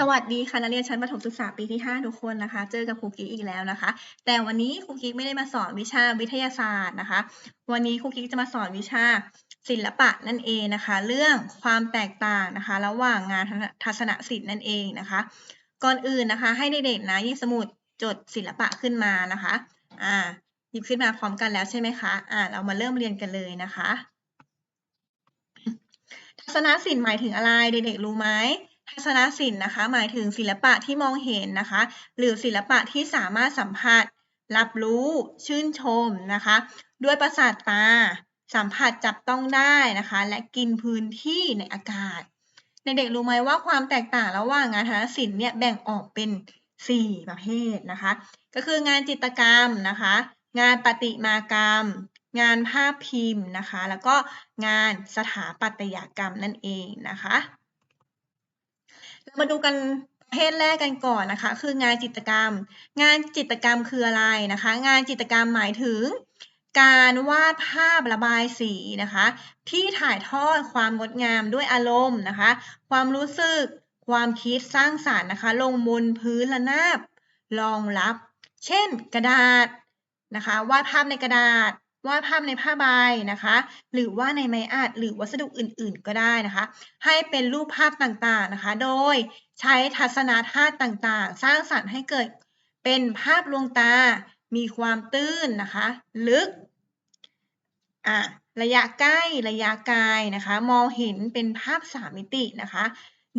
สวัสดีค่ะนักเรียนชั้นประถมศึกษาปีที่ 5 ทุกคนนะคะ เจอกับครูกิ๊กอีกแล้วนะคะ แต่วันนี้ครูกิ๊กไม่ได้มาสอนวิชาวิทยาศาสตร์นะคะ วันนี้ครูกิ๊กจะมาสอนวิชาศิลปะนั่นเองนะคะ เรื่องความแตกต่างนะคะ ระหว่างงานทัศนศิลป์นั่นเองนะคะ ก่อนอื่นนะคะ ให้เด็กๆนะหยิบสมุดจดศิลปะขึ้นมานะคะอ่าหยิบขึ้นมาพร้อมกันแล้วใช่ไหมคะอ่าเรามาเริ่มเรียนกันเลยนะคะ ทัศนศิลป์หมายถึงอะไรเด็กๆรู้ไหม ทัศนศิลป์นะคะ หมายถึงศิลปะที่มองเห็นนะคะ หรือศิลปะที่สามารถสัมผัส รับรู้ ชื่นชมนะคะ ด้วยประสาทตา สัมผัสจับต้องได้นะคะ และกินพื้นที่ในอากาศ ในเด็กรู้ไหมว่าความแตกต่างระหว่างงานทัศนศิลป์เนี่ยแบ่งออกเป็น 4 ประเภทนะคะ ก็คืองานจิตรกรรมนะคะ งานประติมากรรม งานภาพพิมพ์นะคะ แล้วก็งานสถาปัตยกรรมนั่นเองนะคะ เรามาดูกันประเภทแรกกันก่อนนะคะ คืองานจิตรกรรม งานจิตรกรรมคืออะไรนะคะ งานจิตรกรรมหมายถึง การวาดภาพระบายสีนะคะ ที่ถ่ายทอดความงดงามด้วยอารมณ์นะคะ ความรู้สึกความคิดสร้างสรรค์นะคะ ลงบนพื้นระนาบรองรับ เช่น กระดาษนะคะ วาดภาพในกระดาษ วาดภาพในผ้าใบนะคะ หรือว่าในไม้อัดหรือวัสดุอื่นๆ ก็ได้นะคะ ให้เป็นรูปภาพต่างๆนะคะ โดยใช้ทัศนธาตุต่างๆ สร้างสรรค์ให้เกิดเป็นภาพลวงตา มีความตื้นนะคะ ลึกอะระยะใกล้ระยะไกลนะคะ มองเห็นเป็นภาพสามมิตินะคะ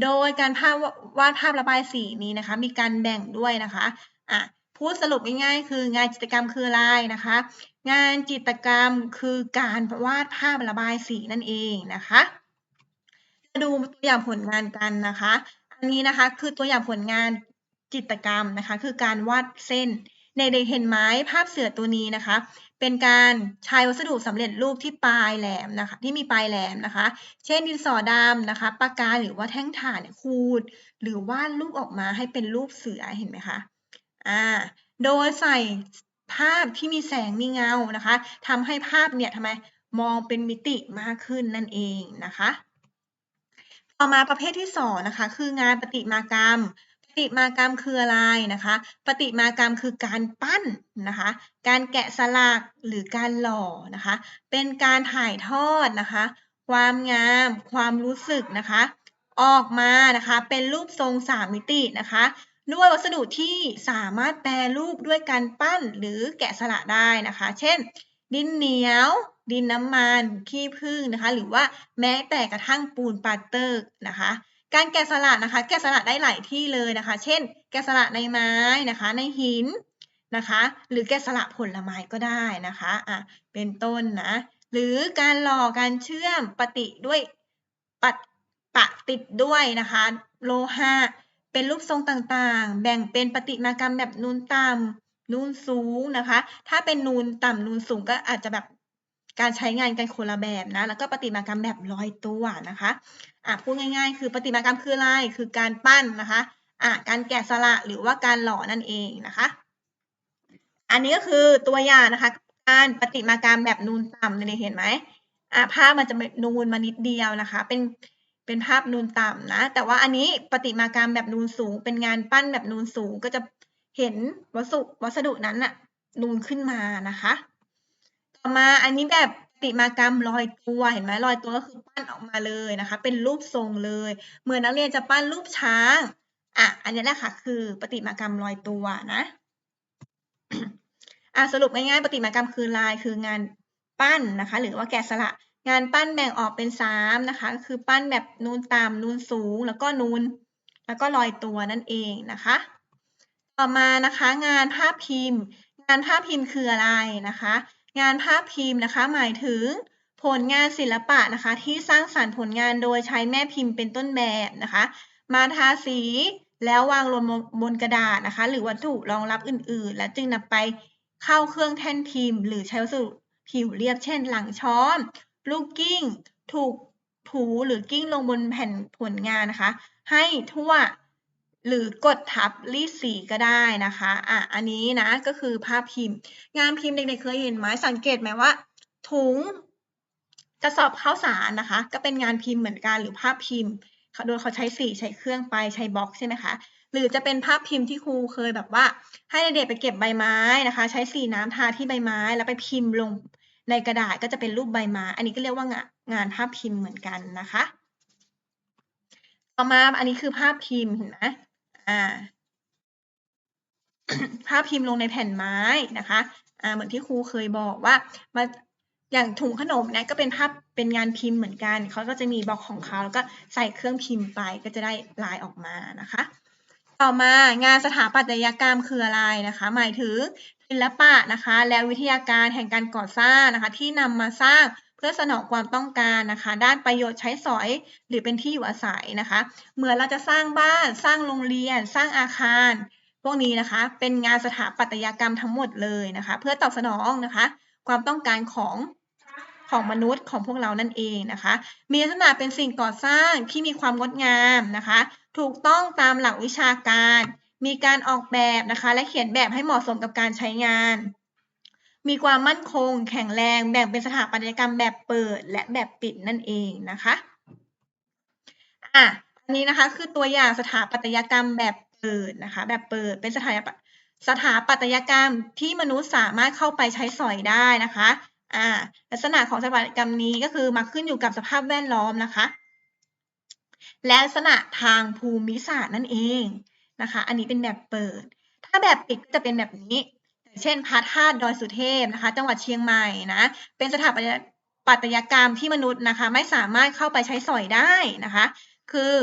โดยการภาพวาดภาพระบายสีนี้นะคะ มีการแบ่งด้วยนะคะอะ พูดสรุปง่ายๆ คืองานจิตรกรรมคืออะไรนะคะ งานจิตรกรรมคือการวาดภาพระบายสีนั่นเองนะคะมาดูตัวอย่างผลงานกันนะคะ อันนี้นะคะคือตัวอย่างผลงานจิตรกรรมนะคะ คือการวาดเส้นในเด็กเห็นไหมภาพเสือตัวนี้นะคะ เป็นการใช้วัสดุสำเร็จรูปที่ปลายแหลมนะคะ ที่มีปลายแหลมนะคะ เช่นดินสอดำนะคะปากกาหรือว่าแท่งถ่านเนี่ยขูด หรือวาดรูปออกมาให้เป็นรูปเสือเห็นไหมคะ อ่าโดยใส่ภาพที่มีแสงมีเงานะคะทำให้ภาพเนี่ยทำไมมองเป็นมิติมากขึ้นนั่นเองนะคะ ต่อมาประเภทที่สองนะคะคืองานประติมากรรมประติมากรรมคืออะไรนะคะประติมากรรมคือการปั้นนะคะ การแกะสลักหรือการหล่อนะคะ เป็นการถ่ายทอดนะคะ ความงาม ความรู้สึกนะคะ ออกมานะคะเป็นรูปทรงสามมิตินะคะ ด้วยวัสดุที่สามารถแปรรูปด้วยการปั้นหรือแกะสลักได้นะคะ เช่น ดินเหนียว ดินน้ำมัน ขี้ผึ้งนะคะ หรือว่าแม้แต่กระทั่งปูนปาเตอร์นะคะ การแกะสลักนะคะ แกะสลักได้หลายที่เลยนะคะ เช่น แกะสลักในไม้นะคะ ในหินนะคะ หรือแกะสลักผลไม้ก็ได้นะคะอะเป็นต้นนะ หรือการหล่อการเชื่อมปฏิด้วยปะปะติดด้วยนะคะ โลหะ เป็นรูปทรงต่างๆ แบ่งเป็นประติมากรรมแบบนูนต่ำนูนสูงนะคะ ถ้าเป็นนูนต่ำนูนสูงก็อาจจะแบบการใช้งานกันคนละแบบนะ แล้วก็ประติมากรรมแบบลอยตัวนะคะอะพูดง่ายๆ คือประติมากรรมคืออะไร คือการปั้นนะคะอะการแกะสลักหรือว่าการหล่อนั่นเองนะคะ อันนี้ก็คือตัวอย่างนะคะ การประติมากรรมแบบนูนต่ำเนี่ยเห็นไหมอะภาพมันจะนูนมานิดเดียวนะคะ เป็น เป็นภาพนูนต่ำนะ แต่ว่าอันนี้ปฏิมากรรมแบบนูนสูง เป็นงานปั้นแบบนูนสูงก็จะเห็นวัสดุวัสดุนั้นน่ะนูนขึ้นมานะคะ ต่อมาอันนี้แบบปฏิมากรรมลอยตัวเห็นไหมลอยตัวก็คือปั้นออกมาเลยนะคะ เป็นรูปทรงเลยเหมือนนักเรียนจะปั้นรูปช้างอะอันนี้แหละค่ะ คือปฏิมากรรมลอยตัวนะอะสรุปง่ายๆปฏิมากรรมคือลายคืองานปั้นนะคะ หรือว่าแกะสลัก งานปั้นแบ่งออกเป็นสามนะคะ คือปั้นแบบนูนต่ำนูนสูง แล้วก็นูน แล้วก็ลอยตัวนั่นเองนะคะ ต่อมานะคะงานภาพพิมพ์ งานภาพพิมพ์คืออะไรนะคะ งานภาพพิมพ์นะคะ หมายถึงผลงานศิลปะนะคะ ที่สร้างสรรค์ผลงานโดยใช้แม่พิมพ์เป็นต้นแบบนะคะ มาทาสีแล้ววางลงบนกระดาษนะคะ หรือวัตถุรองรับอื่นๆ แล้วจึงนำไปเข้าเครื่องแท่นพิมพ์ หรือใช้วัสดุผิวเรียบเช่น หลังช้อน ลูกกิ้งถูกถูหรือกิ้งลงบนแผ่นผลงานนะคะ ให้ทั่วหรือกดทับรีดสีก็ได้นะคะอะอันนี้นะก็คือภาพพิมพ์ งานพิมพ์เด็กๆเคยเห็นไหมสังเกตไหมว่า ถุงกระสอบข้าวสารนะคะ ก็เป็นงานพิมพ์เหมือนกันหรือภาพพิมพ์โดยเขาใช้สีใช้เครื่องไปใช้บล็อกใช่ไหมคะหรือจะเป็นภาพพิมพ์ที่ครูเคยแบบว่า ให้เด็กๆไปเก็บใบไม้นะคะ ใช้สีน้ำทาที่ใบไม้แล้วไปพิมพ์ลง ในกระดาษก็จะเป็นรูปใบไม้อันนี้ก็เรียกว่างานงานภาพพิมพ์เหมือนกันนะคะ ต่อมาอันนี้คือภาพพิมพ์เห็นไหมอ่า ภาพพิมพ์ลงในแผ่นไม้นะคะอ่าเหมือนที่ครูเคยบอกว่ามาอย่างถุงขนมเนี่ยก็เป็นภาพเป็นงานพิมพ์เหมือนกันเขาก็จะมีบล็อกของเขาแล้วก็ใส่เครื่องพิมพ์ไปก็จะได้ลายออกมานะคะ ต่อมางานสถาปัตยกรรมคืออะไรนะคะ หมายถึง ศิลปะนะคะ และวิทยาการแห่งการก่อสร้างนะคะ ที่นำมาสร้างเพื่อสนองความต้องการนะคะ ด้านประโยชน์ใช้สอย หรือเป็นที่อยู่อาศัยนะคะ เหมือนเราจะสร้างบ้าน สร้างโรงเรียน สร้างอาคาร พวกนี้นะคะ เป็นงานสถาปัตยกรรมทั้งหมดเลยนะคะ เพื่อตอบสนองนะคะ ความต้องการของของมนุษย์ของพวกเรานั่นเองนะคะ มีลักษณะเป็นสิ่งก่อสร้างที่มีความงดงามนะคะ ถูกต้องตามหลักวิชาการ มีการออกแบบนะคะและเขียนแบบให้เหมาะสมกับการใช้งาน มีความมั่นคง แข็งแรงแบ่งเป็นสถาปัตยกรรมแบบเปิด และแบบปิดนั่นเองนะคะอะอันนี้นะคะคือตัวอย่างสถาปัตยกรรมแบบเปิดนะคะ แบบเปิดเป็นสถาปสถาปัตยกรรมที่มนุษย์สามารถเข้าไปใช้สอยได้นะคะอ่าลักษณะของสถาปัตยกรรมนี้ก็คือมาขึ้นอยู่กับสภาพแวดล้อมนะคะ และลักษณะทางภูมิศาสตร์นั่นเอง นะคะ อันนี้เป็นแบบเปิด ถ้าแบบปิดก็จะเป็นแบบนี้ เช่นพระธาตุดอยสุเทพนะคะ จังหวัดเชียงใหม่นะ เป็นสถาปัตยกรรมที่มนุษย์นะคะ ไม่สามารถเข้าไปใช้สอยได้นะคะ คือ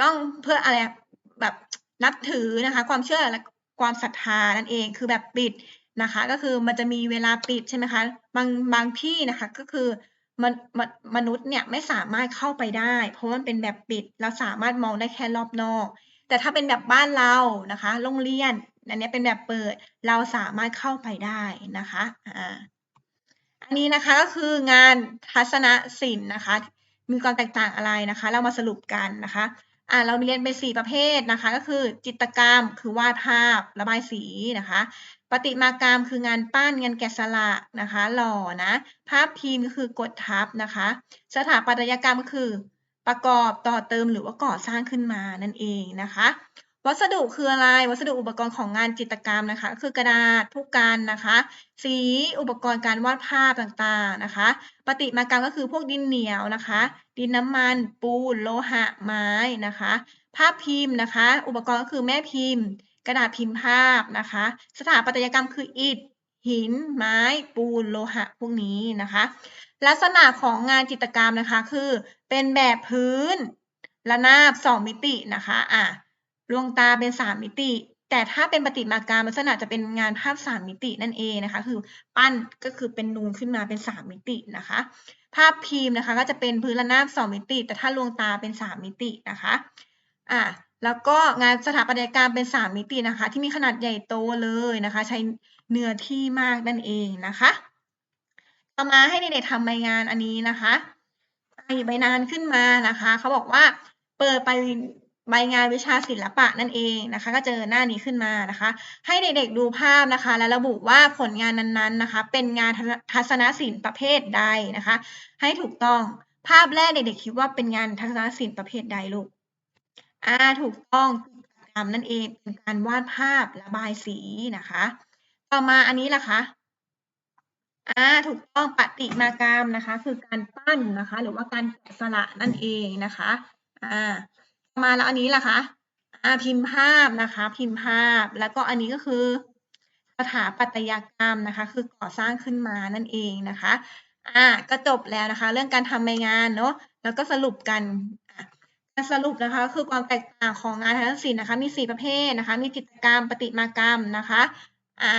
ต้องเพื่ออะไรแบบนับถือนะคะ ความเชื่อและความศรัทธานั่นเองคือแบบปิดนะคะ ก็คือมันจะมีเวลาปิดใช่ไหมคะบางบางที่นะคะก็คือมมมนุษย์เนี่ยไม่สามารถเข้าไปได้ เพราะมันเป็นแบบปิด เราสามารถมองได้แค่รอบนอก แต่ถ้าเป็นแบบบ้านเรานะคะ โรงเรียนอันนี้เป็นแบบเปิด เราสามารถเข้าไปได้นะคะอ่าอันนี้นะคะก็คืองานทัศนศิลป์นะคะ มีความแตกต่างอะไรนะคะ เรามาสรุปกันนะคะอ่าเราเรียนเป็นสี่ประเภทนะคะ ก็คือจิตรกรรมคือวาดภาพระบายสีนะคะ ประติมากรรมคืองานปั้นงานแกะสลักนะคะ หล่อนะ ภาพพิมพ์ก็คือกดทับนะคะ สถาปัตยกรรมก็คือ ประกอบต่อเติมหรือว่าก่อสร้างขึ้นมานั่นเองนะคะ วัสดุคืออะไร วัสดุอุปกรณ์ของงานจิตรกรรมนะคะ คือกระดาษผู้กันนะคะ สีอุปกรณ์การวาดภาพต่างๆนะคะประติมากรรมก็คือพวกดินเหนียวนะคะ ดินน้ำมัน ปูน โลหะ ไม้นะคะ ภาพพิมพ์นะคะ อุปกรณ์ก็คือแม่พิมพ์ กระดาษพิมพ์ภาพนะคะ สถาปัตยกรรมคืออิฐ หิน ไม้ ปูน โลหะ พวกนี้นะคะ ลักษณะของงานจิตรกรรมนะคะคือเป็นแบบพื้น ระนาบสองมิตินะคะอะดวงตาเป็นสามมิติ แต่ถ้าเป็นปฏิมากรรมลักษณะจะเป็นงานภาพสามมิตินั่นเองนะคะ คือปั้นก็คือเป็นนูนขึ้นมาเป็นสามมิตินะคะ ภาพพิมพ์นะคะก็จะเป็นพื้นระนาบสองมิติ แต่ถ้าดวงตาเป็นสามมิตินะคะอะแล้วก็งานสถาปัตยกรรมเป็นสามมิตินะคะ ที่มีขนาดใหญ่โตเลยนะคะ ใช้ เนื้อที่มากนั่นเองนะคะ ต่อมาให้เด็กๆทำใบงานอันนี้นะคะใบนานขึ้นมานะคะเขาบอกว่าเปิดไปใบงานวิชาศิลปะนั่นเองนะคะ ก็เจอหน้านี้ขึ้นมานะคะ ให้เด็กๆดูภาพนะคะ และระบุว่าผลงานนั้นๆนะคะ เป็นงานทัศนศิลป์ประเภทใดนะคะ ให้ถูกต้องภาพแรกเด็กๆคิดว่าเป็นงานทัศนศิลป์ประเภทใดลูกอ่าถูกต้องกิจกรรมนั่นเองเป็นการวาดภาพระบายสีนะคะ ต่อมาอันนี้ล่ะคะอ่าถูกต้องปฏิมากรรมนะคะ คือการปั้นนะคะ หรือว่าการแกะสลักนั่นเองนะคะอ่ามาแล้วอันนี้ล่ะคะอ่าพิมพ์ภาพนะคะ พิมพ์ภาพ แล้วก็อันนี้ก็คือสถาปัตยกรรมนะคะ คือก่อสร้างขึ้นมานั่นเองนะคะอ่าก็จบแล้วนะคะ เรื่องการทำใบงานเนาะแล้วก็สรุปกันสรุปนะคะ คือความแตกต่างของงานทัศนศิลป์นะคะ มีสี่ประเภทนะคะ มีจิตรกรรมประติมากรรมนะคะ อ่า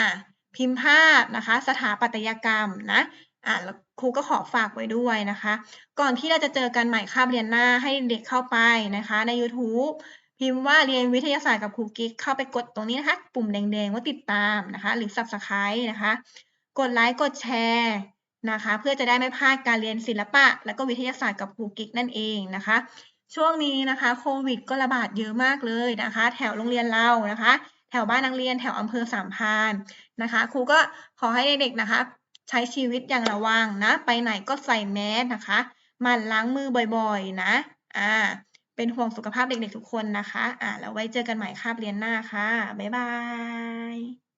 พิมพ์ภาพนะคะ สถาปัตยกรรมนะอ่าแล้วครูก็ขอฝากไว้ด้วยนะคะ ก่อนที่เราจะเจอกันใหม่คาบเรียนหน้าให้เด็กเข้าไปนะคะ ใน YouTube พิมพ์ว่าเรียนวิทยาศาสตร์กับครูกิ๊กเข้าไปกดตรงนี้นะคะ ปุ่มแดงๆว่าติดตามนะคะ หรือ Subscribe นะคะ กดไลค์กดแชร์นะคะ เพื่อจะได้ไม่พลาดการเรียนศิลปะ และก็วิทยาศาสตร์กับครูกิ๊กนั่นเองนะคะ ช่วงนี้นะคะโควิดก็ระบาดเยอะมากเลยนะคะ แถวโรงเรียนเรานะคะ แถวบ้านนักเรียนแถวอำเภอสามพานนะคะครูก็ขอให้เด็กๆนะคะ ใช้ชีวิตอย่างระวังนะ ไปไหนก็ใส่แมสนะคะมันล้างมือบ่อยๆนะอ่าเป็นห่วงสุขภาพเด็กๆทุกคนนะคะอ่าแล้วไว้เจอกันใหม่คาบเรียนหน้าค่ะบ๊ายบาย